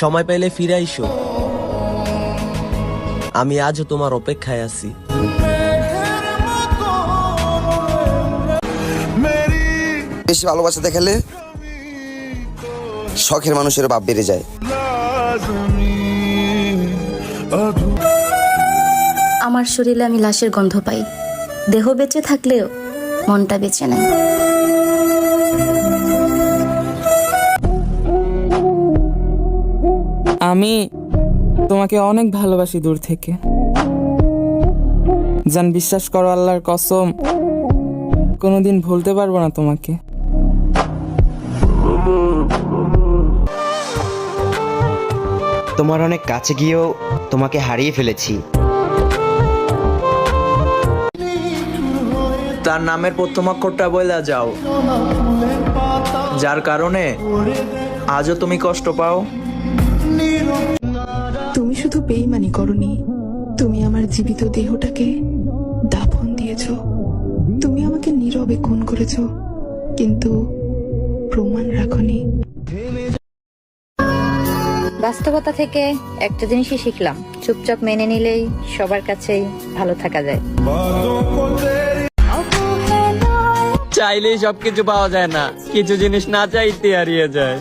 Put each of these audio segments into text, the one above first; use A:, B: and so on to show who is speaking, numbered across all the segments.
A: সময় পাইলে ফিরে আইসো। আমি আজও তোমার অপেক্ষায় আছি।
B: বেশি ভালোবাসা দেখালে শখের মানুষের বাপ বেড়ে যায়।
C: আমার শরীরে আমি লাশের গন্ধ পাই। দেহ বেঁচে থাকলেও মনটা বেঁচে নেয়
D: আমি তোমাকে অনেক ভালোবাসি দূর থেকে। জান বিশ্বাস করো আল্লাহর কসম কোনোদিন ভুলতে পারব না তোমাকে।
E: তোমার অনেক কাছে গিয়েও তোমাকে হারিয়ে ফেলেছি।
F: তার নামের প্রথম অক্ষরটা বইলা যাও। যার কারণে আজও তুমি কষ্ট পাও।
G: শুধু বেইমানি করনি তুমি আমার জীবিত দেহটাকে দাফন দিয়েছ। তুমি আমাকে নীরবে খুন করেছ কিন্তু প্রমাণ রাখনি।
H: বাস্তবতা থেকে একটা জিনিসই শিখলাম চুপচাপ মেনে নিলেই সবার কাছেই ভালো থাকা যায়।
A: চাইলেই সবকিছু পাওয়া যায় না কিছু জিনিস না চাইতে হারিয়ে যায়।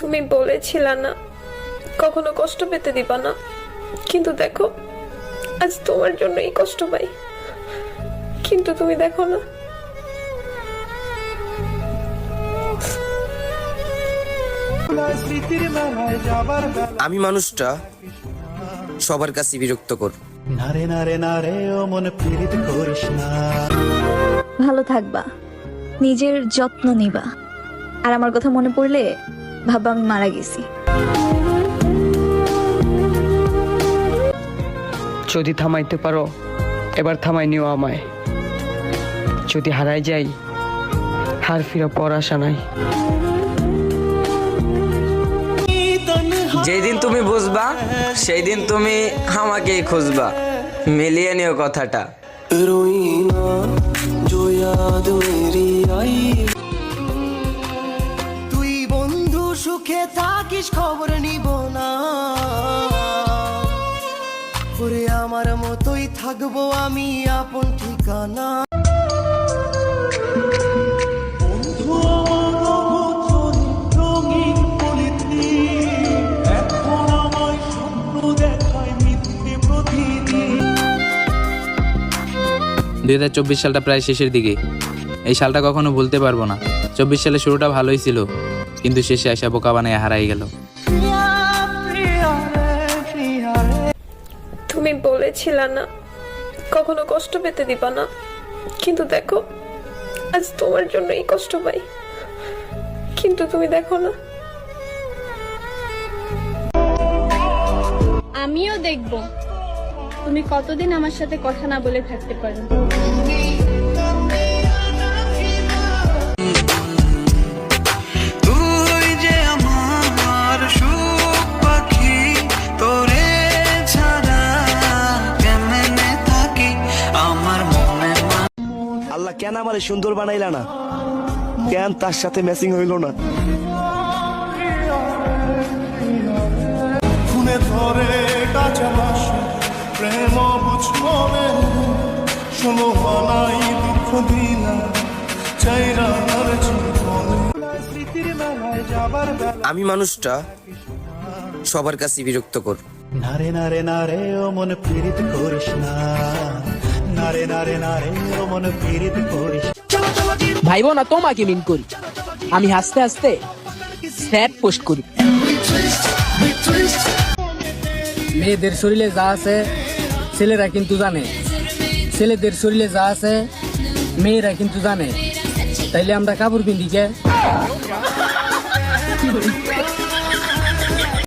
I: তুমি বলেছিলা না কখনো কষ্ট পেতে দিবা না। কিন্তু দেখো আজ তোমার জন্য এই কষ্ট পাই। কিন্তু তুমি দেখো না।
B: আমি মানুষটা সবার কাছে বিরক্ত কর
C: ভালো থাকবা নিজের যত্ন নিবা। আর আমার কথা মনে পড়লে ভাববা আমি মারা গেছি।
J: যদি থামাইতে পারো এবার থামাই নিও আমায়। যদি হারাই যাই হার ফিরা পর আশা নাই।
F: যেদিন তুমি বুঝবা সেই দিন তুমি আমাকেই খুঁজবা। মিলিয়ে নিও কথাটা।
A: তুই সুখে থাকিস খবর নিব না। ওরে আমার মতোই থাকব আমি আপন ঠিকানা।
K: দুই হাজার চব্বিশ সালটা প্রায় শেষের দিকে। এই সালটা কখনো ভুলতে পারব না। চব্বিশ সালে শুরুটা ভালোই ছিল। কিন্তু শেষে আসা বোকা বানায় হারাই গেল।
I: তুমি বলেছিলা না কখনো কষ্ট পেতে দিবা না। কিন্তু দেখো আজ তোমার জন্যই কষ্ট পাই। কিন্তু তুমি দেখো না।
H: আমিও দেখব। তুমি কতদিন আমার সাথে কথা না বলে থাকতে পারো।
E: কেন আমার সুন্দর বানাইলা না? কেন তার সাথে ম্যাচিং হইল না?
A: খুনে ধরে প্রেম বুঝব শোনো দুঃখ চাইরা
B: আমি মানুষটা সবার কাছে বিরক্ত কর
A: নারে নারে নারে ও মন পীড়িত করিস না। নারে নারে নারে ও মন পীড়িত করিস।
D: ভাইবো না তোমাকে মিন করি। আমি হাসতে হাসতে স্ন্যাপ পোস্ট করি। মেয়েদের শরীরে যা আছে ছেলেরা কিন্তু জানে। ছেলেদের শরীরে যা আছে মেয়েরা কিন্তু জানে। তাইলে আমরা কাপড় পিন্দিকে